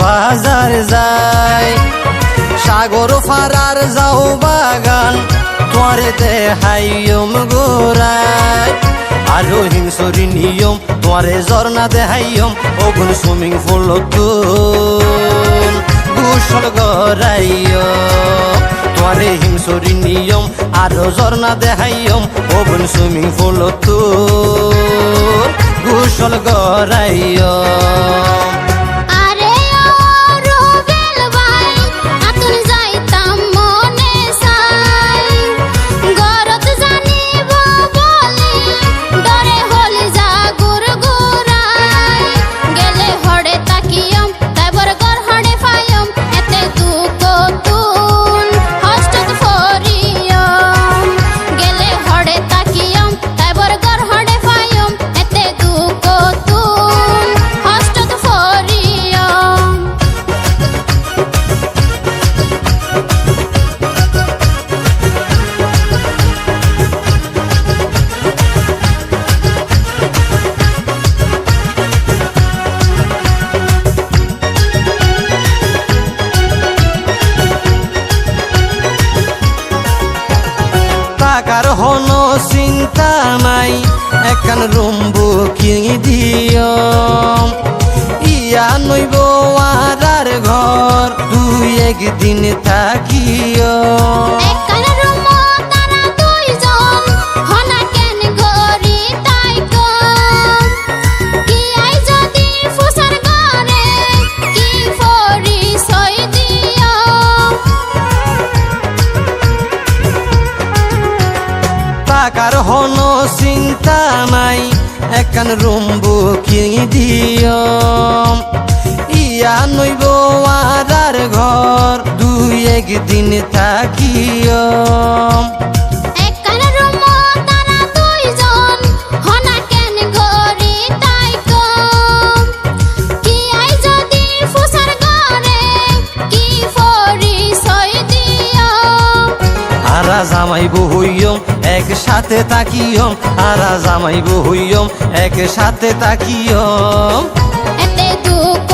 বাজার যায়। সাগর ফারার যাও বাগান তোরে দেহাইয়ম গোরায় আরও হিংসরি নিয়ম তোরে ঝর্ণা দেহাইয়ম ওগুন সুইমিং পুল তুল কুশল গরাইয় তোরে হিংসরি নিয়ম, আরও ঝর্ণা দেহাইয়ম ওগুন সুইমিং পুল তুল কুশল গরাইয় টাকার হন চিন্তা নাই। একান রুম বুকিং দিও। ইয়া নইব আর ঘর, দুই একদিন থাকিও। একান রুম বুকিং দিও ইয়া নইব আর ঘর দুই একদিন থাকিও আরা জামাই বহইয়ম একসাথে তাকিয়ম। আরা জামাই এক একসাথে তাকিয়ম। এতে দুঃখ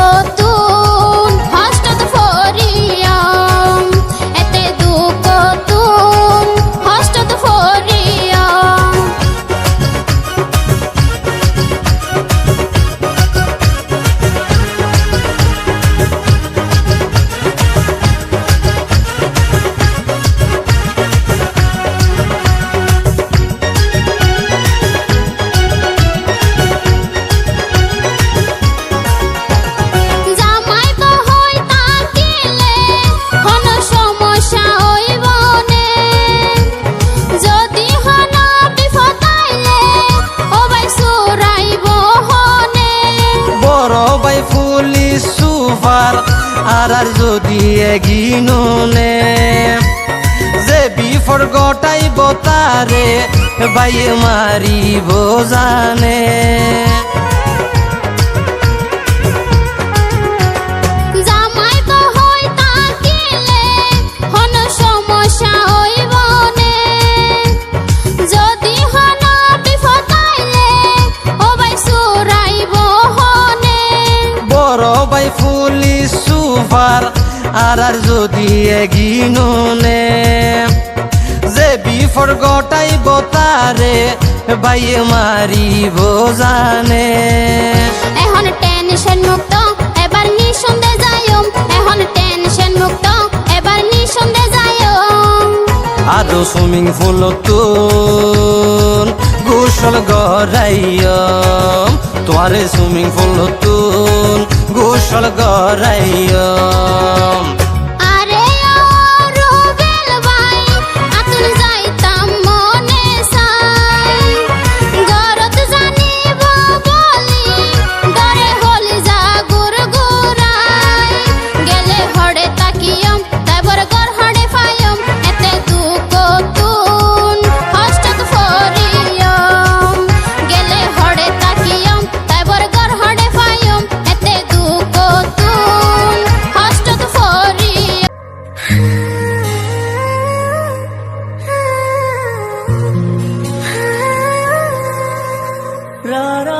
সুপার আর আর যদি এগিননে যে বিফর গটাইব তারে বাইয়ে মারিব জানে। সুপার আর আর যদি এগিননে যে বিফর গটাইব তারে বাইয়ে মারিব জানে। এখন টেনশন মুক্ত এবার নিঃসন্দেহ যাইম এখন টেনশন মুক্ত এবার নিঃসন্দেহ যাইম আরও সুইমিং পুল তুন গোসল গরাইয়ম তোয়ারে সুইমিং পুল তুন গোসল গরাইয়া La, la.